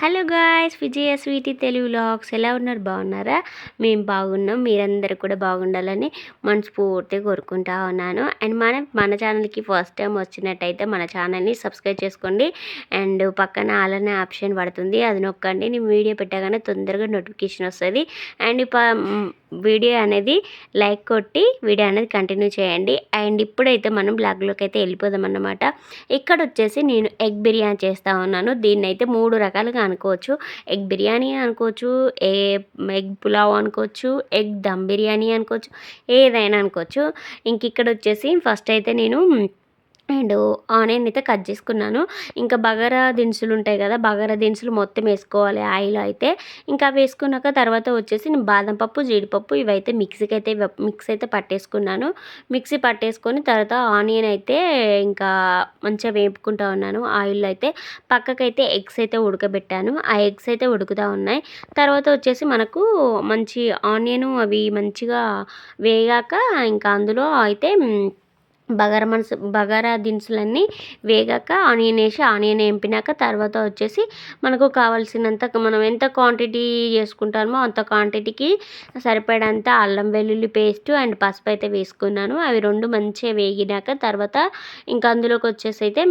Hello guys Vijaya sweety Telugu vlogs ఎలా ఉన్నారు? బాగున్నారా? మేము బాగున్నాం. మీరందరూ కూడా బాగుండాలని మనస్ఫూర్తిగా కోరుకుంటా ఉన్నాను. అండ్ మన మన ఛానల్కి ఫస్ట్ టైం వచ్చినట్టయితే మన ఛానల్ని సబ్స్క్రైబ్ చేసుకోండి. అండ్ పక్కన అలానే ఆప్షన్ పడుతుంది. అది నొక్కండి. నేను వీడియో పెట్టగానే తొందరగా నోటిఫికేషన్ వస్తుంది. అండ్ వీడియో అనేది లైక్ కొట్టి వీడియో అనేది కంటిన్యూ చేయండి. అండ్ ఇప్పుడైతే మనం బ్లాగ్లోకి అయితే వెళ్ళిపోదాం అన్నమాట. ఇక్కడ వచ్చేసి నేను ఎగ్ బిర్యానీ చేస్తూ ఉన్నాను. దీన్ని అయితే మూడు రకాలుగా అనుకోవచ్చు. ఎగ్ బిర్యానీ అనుకోవచ్చు ఏ ఎగ్ పులావ్ అనుకోవచ్చు ఎగ్ దమ్ బిర్యానీ అనుకోవచ్చు ఏదైనా అనుకోవచ్చు. ఇంక ఇక్కడ వచ్చేసి ఫస్ట్ అయితే నేను అండ్ ఆనియన్ అయితే కట్ చేసుకున్నాను. ఇంకా బగారా దినుసులు ఉంటాయి కదా బగారా దినుసులు మొత్తం వేసుకోవాలి ఆయిల్ అయితే. ఇంకా వేసుకున్నాక తర్వాత వచ్చేసి నేను బాదం పప్పు జీడిపప్పు ఇవైతే మిక్సీకి అయితే మిక్స్ అయితే పట్టేసుకున్నాను. మిక్సీ పట్టేసుకొని తర్వాత ఆనియన్ అయితే ఇంకా మంచిగా వేపుకుంటా ఉన్నాను. ఆయిల్ అయితే పక్కకైతే ఎగ్స్ అయితే ఉడకబెట్టాను. ఆ ఎగ్స్ అయితే ఉడుకుతూ ఉన్నాయి. తర్వాత వచ్చేసి మనకు మంచి ఆనియన్ అవి మంచిగా వేగాక ఇంకా అందులో అయితే బగారా మనసు బగారా దినుసులన్నీ వేగాక ఆనియన్ వేసి ఆనియన్ వేంపినాక తర్వాత వచ్చేసి మనకు కావాల్సినంత మనం ఎంత క్వాంటిటీ చేసుకుంటామో అంత క్వాంటిటీకి సరిపడంత అల్లం వెల్లుల్లి పేస్ట్ అండ్ పసుపు అయితే వేసుకున్నాను. అవి రెండు మంచిగా వేగినాక తర్వాత ఇంకా అందులోకి వచ్చేసి అయితే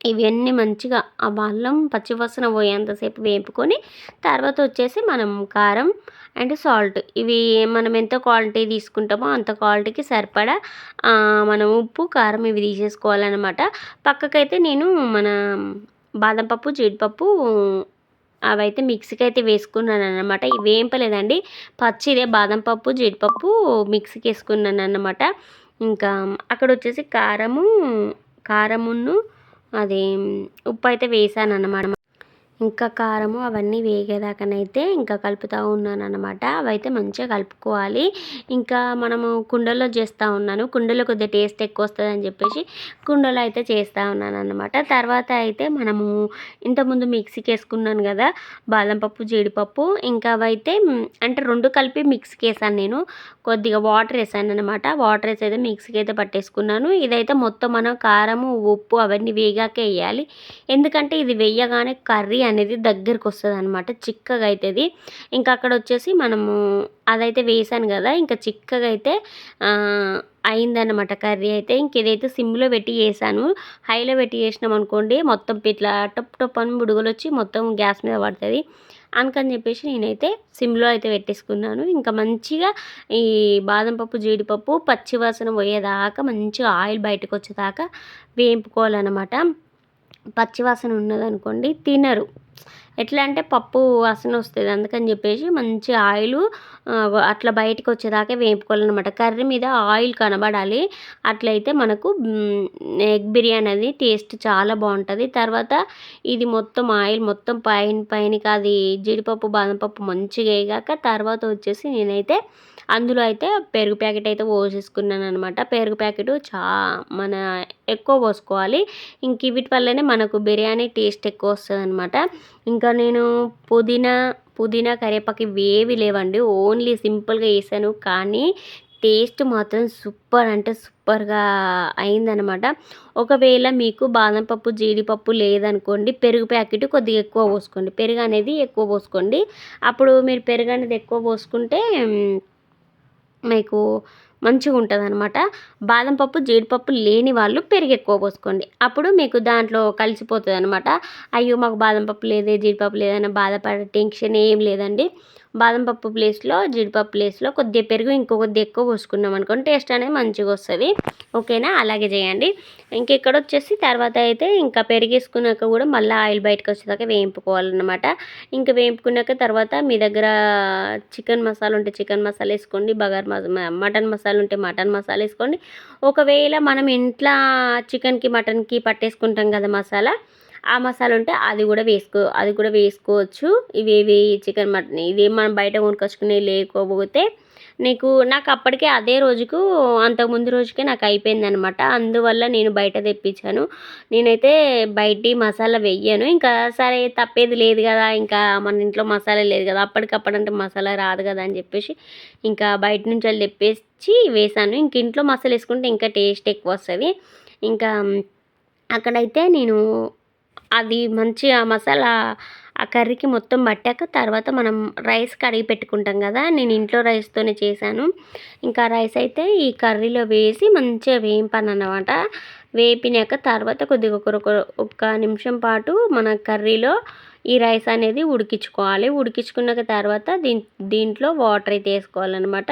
ఇవన్నీ మంచిగా ఆ అల్లం పచ్చివాసన పోయేంతసేపు వేపుకొని తర్వాత వచ్చేసి మనం కారం అండ్ సాల్ట్. ఇవి మనం ఎంత క్వాలిటీ తీసుకుంటామో అంత క్వాలిటీకి సరిపడా మనం ఉప్పు కారం ఇవి తీసేసుకోవాలన్నమాట. పక్కకైతే నేను మన బాదం పప్పు జీడిపప్పు అవైతే మిక్సీకి అయితే వేసుకున్నాను అనమాట ఇవి పచ్చిదే బాదం పప్పు జీడిపప్పు మిక్సీకి వేసుకున్నాను అనమాట ఇంకా అక్కడ వచ్చేసి కారము కారమును అది ఉప్పు అయితే వేసాను అన్నమాట ఇంకా కారము అవన్నీ వేగేదాకానైతే ఇంకా కలుపుతూ ఉన్నాను అనమాట అవైతే మంచిగా కలుపుకోవాలి. ఇంకా మనము కుండలో చేస్తూ ఉన్నాను. కుండలో కొద్దిగా టేస్ట్ ఎక్కువ వస్తుంది అని చెప్పేసి కుండలో అయితే చేస్తూ ఉన్నాను అనమాట తర్వాత అయితే మనము ఇంతకుముందు మిక్సీకి వేసుకున్నాను కదా బాదం పప్పు జీడిపప్పు ఇంకా అవైతే అంటే రెండు కలిపి మిక్సీకి వేసాను నేను. కొద్దిగా వాటర్ వేసాను అనమాట వాటర్ వేసి అయితే మిక్సీకి అయితే పట్టేసుకున్నాను. ఇదైతే మొత్తం మనం కారము ఉప్పు అవన్నీ వేగాకే వేయాలి ఎందుకంటే ఇది వేయగానే కర్రీ అనేది దగ్గరకు వస్తుంది అనమాట చిక్కగా అవుతుంది ఇంకా అక్కడ వచ్చేసి మనము అదైతే వేసాను కదా ఇంకా చిక్కగా అయితే అయిందనమాట కర్రీ అయితే. ఇంక ఇదైతే సిమ్లో పెట్టి వేసాను హైలో పెట్టి వేసినాం అనుకోండి మొత్తం ఇట్లా టప్ టప్ అని బుడుగులు వచ్చి మొత్తం గ్యాస్ మీద పడుతుంది. అందుకని చెప్పేసి నేనైతే సిమ్లో అయితే పెట్టేసుకున్నాను. ఇంకా మంచిగా ఈ బాదం పప్పు జీడిపప్పు పచ్చివాసన పోయేదాకా మంచిగా ఆయిల్ బయటకు వచ్చేదాకా వేయింపుకోవాలన్నమాట. పచ్చివాసన ఉన్నదనుకోండి తినరు. ఎట్లా అంటే పప్పు వాసన వస్తుంది అందుకని చెప్పేసి మంచి ఆయిల్ అట్లా బయటకు వచ్చేదాకా వేపుకోవాలన్నమాట. కర్రీ మీద ఆయిల్ కనబడాలి అట్లయితే మనకు ఎగ్ బిర్యానీ అది టేస్ట్ చాలా బాగుంటుంది. తర్వాత ఇది మొత్తం ఆయిల్ మొత్తం పైన పైనకి అది జీడిపప్పు బాదంపప్పు మంచిగా వేగాక తర్వాత వచ్చేసి నేనైతే అందులో అయితే పెరుగు ప్యాకెట్ అయితే పోసేసుకున్నాను అనమాట పెరుగు ప్యాకెట్ చా మన ఎక్కువ పోసుకోవాలి. ఇంక వీటి వల్లనే మనకు బిర్యానీ టేస్ట్ ఎక్కువ వస్తుంది అనమాట ఇంకా నేను పుదీనా పుదీనా కరివేపాకు ఇవేవి లేవండి. ఓన్లీ సింపుల్గా వేసాను కానీ టేస్ట్ మాత్రం సూపర్ అంటే సూపర్గా అయిందనమాట ఒకవేళ మీకు బాదం పప్పు జీడిపప్పు లేదనుకోండి పెరుగు ప్యాకెట్ కొద్దిగా ఎక్కువ పోసుకోండి. పెరుగు అనేది ఎక్కువ పోసుకోండి. అప్పుడు మీరు పెరుగు అనేది ఎక్కువ పోసుకుంటే మీకు మంచిగా ఉంటుంది అనమాట బాదం పప్పు జీడిపప్పు లేని వాళ్ళు పెరుగు ఎక్కువ పోసుకోండి. అప్పుడు మీకు దాంట్లో కలిసిపోతుంది అనమాట అయ్యో మాకు బాదం పప్పు లేదే జీడిపప్పు లేదని బాధపడే టెన్షన్ ఏం లేదండి. బాదం పప్పు ప్లేస్లో జీడిపప్పు ప్లేస్లో కొద్దిగా పెరుగు ఇంకో కొద్దిగా ఎక్కువ పోసుకున్నాం అనుకోండి టేస్ట్ అనేది మంచిగా వస్తుంది. ఓకేనా? అలాగే చేయండి. ఇంకెక్కడ వచ్చేసి తర్వాత అయితే ఇంకా పెరిగేసుకున్నాక కూడా మళ్ళీ ఆయిల్ బయటకు వచ్చేదాకా వేయింపుకోవాలన్నమాట. ఇంకా వేయింపుకున్నాక తర్వాత మీ దగ్గర చికెన్ మసాలా ఉంటే చికెన్ మసాలా వేసుకోండి బగార్ మటన్ మసాలా ఉంటే మటన్ మసాలా వేసుకోండి. ఒకవేళ మనం ఇంట్లో చికెన్కి మటన్కి పట్టేసుకుంటాం కదా మసాలా ఆ మసాలా ఉంటే అది కూడా వేసుకో అది కూడా వేసుకోవచ్చు. ఇవేవి చికెన్ మటన్ ఇది మనం బయట కొనుకొచ్చుకునే లేకపోతే నీకు నాకు అప్పటికే అదే రోజుకు అంతకుముందు రోజుకే నాకు అయిపోయింది అనమాట అందువల్ల నేను బయట తెప్పించాను. నేనైతే బయటి మసాలా వెయ్యాను. ఇంకా సరే తప్పేది లేదు కదా ఇంకా మన ఇంట్లో మసాలా లేదు కదా అప్పటికప్పుడు అంటే మసాలా రాదు కదా అని చెప్పేసి ఇంకా బయట నుంచి వాళ్ళు తెప్పేసి వేసాను ఇంక ఇంట్లో మసాలా వేసుకుంటే ఇంకా టేస్ట్ ఎక్కువ వస్తుంది. ఇంకా అక్కడైతే నేను అది మంచిగా మసాలా ఆ కర్రీకి మొత్తం పట్టాక తర్వాత మనం రైస్ కడిగి పెట్టుకుంటాం కదా నేను ఇంట్లో రైస్తోనే చేశాను. ఇంకా రైస్ అయితే ఈ కర్రీలో వేసి మంచిగా వేయింపాను అన్నమాట వేపినాక తర్వాత కొద్దిగా ఒక ఒక్క నిమిషం పాటు మన కర్రీలో ఈ రైస్ అనేది ఉడికించుకోవాలి. ఉడికించుకున్నాక తర్వాత దీం దీంట్లో వాటర్ అయితే వేసుకోవాలన్నమాట.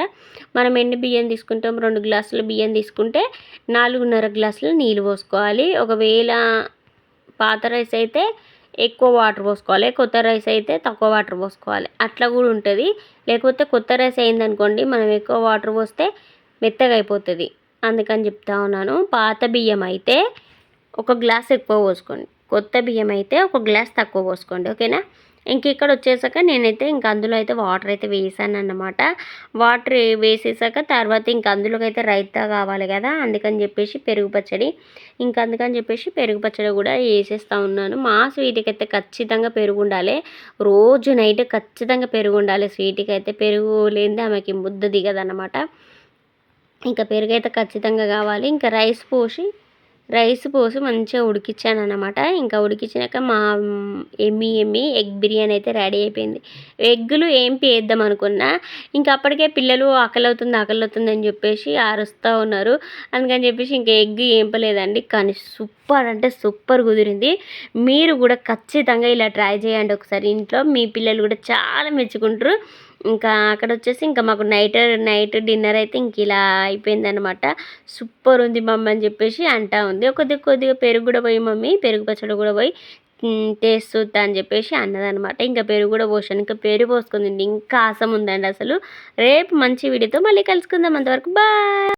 మనం ఎన్ని బియ్యం తీసుకుంటాం? రెండు గ్లాసులు బియ్యం తీసుకుంటే నాలుగున్నర గ్లాసులు నీళ్ళు పోసుకోవాలి. ఒకవేళ పాత రైస్ అయితే ఎక్కువ వాటర్ పోసుకోవాలి కొత్త రైస్ అయితే తక్కువ వాటర్ పోసుకోవాలి. అట్లా కూడా ఉంటుంది. లేకపోతే కొత్త రైస్ అయిందనుకోండి మనం ఎక్కువ వాటర్ పోస్తే మెత్తగా అయిపోతుంది. అందుకని చెప్తా ఉన్నాను. పాత బియ్యం అయితే ఒక గ్లాస్ ఎక్కువ పోసుకోండి. కొత్త బియ్యం అయితే ఒక గ్లాస్ తక్కువ పోసుకోండి. ఓకేనా? ఇంక ఇక్కడ వచ్చేసాక నేనైతే ఇంక అందులో అయితే వాటర్ అయితే వేసాను అన్నమాట వాటర్ వేసేసాక తర్వాత ఇంక అందులోకి అయితే రైతా కావాలి కదా అందుకని చెప్పేసి పెరుగు పచ్చడి. ఇంక అందుకని చెప్పేసి పెరుగు పచ్చడి కూడా వేసేస్తూ ఉన్నాను. మా స్వీట్కి అయితే ఖచ్చితంగా పెరుగు ఉండాలి. రోజు నైట్ ఖచ్చితంగా పెరుగు ఉండాలి. స్వీట్కి అయితే పెరుగు లేనిదే ఆమెకి ముద్ద దిగదన్నమాట. ఇంకా పెరుగు అయితే ఖచ్చితంగా కావాలి. ఇంకా రైస్ పోసి రైస్ పోసి మంచిగా ఉడికించాను అనమాట ఇంకా ఉడికించినాక మా ఎమ్మి ఎమ్మి ఎగ్ బిర్యానీ అయితే రెడీ అయిపోయింది. ఎగ్గులు ఏంపి వేద్దాం అనుకున్నా. ఇంకా అప్పటికే పిల్లలు ఆకలి అవుతుంది ఆకలి అవుతుంది అని చెప్పేసి అరుస్తూ ఉన్నారు. అందుకని చెప్పేసి ఇంకా ఎగ్ ఏంపలేదండి. కానీ సూపర్ అంటే సూపర్ కుదిరింది. మీరు కూడా ఖచ్చితంగా ఇలా ట్రై చేయండి ఒకసారి. ఇంట్లో మీ పిల్లలు కూడా చాలా మెచ్చుకుంటారు. ఇంకా అక్కడ వచ్చేసి ఇంకా మాకు నైట్ నైట్ డిన్నర్ అయితే ఇంక ఇలా అయిపోయిందనమాట సూపర్ ఉంది మమ్మీ అని చెప్పేసి అంటా ఉంది. కొద్దిగా కొద్దిగా పెరుగు కూడా పోయి మమ్మీ పెరుగు పచ్చడి కూడా పోయి టేస్ట్ చూద్దా అని చెప్పేసి అన్నదనమాట ఇంకా పెరుగు కూడా పోసాను. ఇంకా పెరుగు పోసుకుందండి ఇంకా ఆసం ఉందండి అసలు. రేపు మంచి వీడియోతో మళ్ళీ కలుసుకుందాం అంతవరకు. బాయ్!